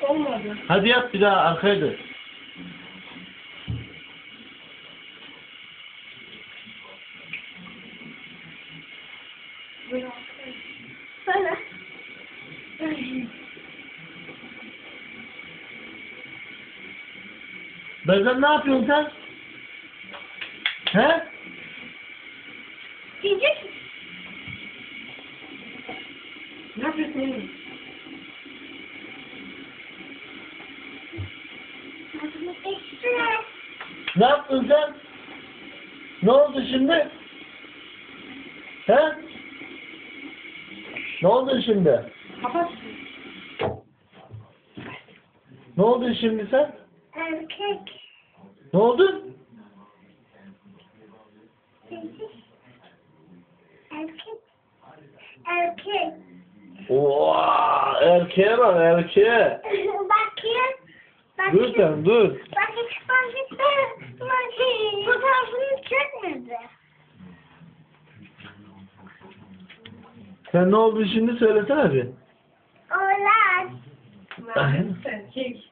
Olmadı. Hadi yap bir daha arkaya dön. Bezen ne yapıyorsun sen? He? Diyecek misin? Ne yapıyorsun Ne yaptın sen? Ne oldu şimdi? He? Ne oldu şimdi? Kapat. Ne oldu şimdi sen? Erkek. Ne oldu? Erkek. Erkek. Oo, erkeğe bak erkeğe. Bakayım. Dur sen dur. Bak hiç etmez. Fotoğrafını çekmedi. Sen ne oldu şimdi söylesene bir. Oğlan. Erkek. Erkek.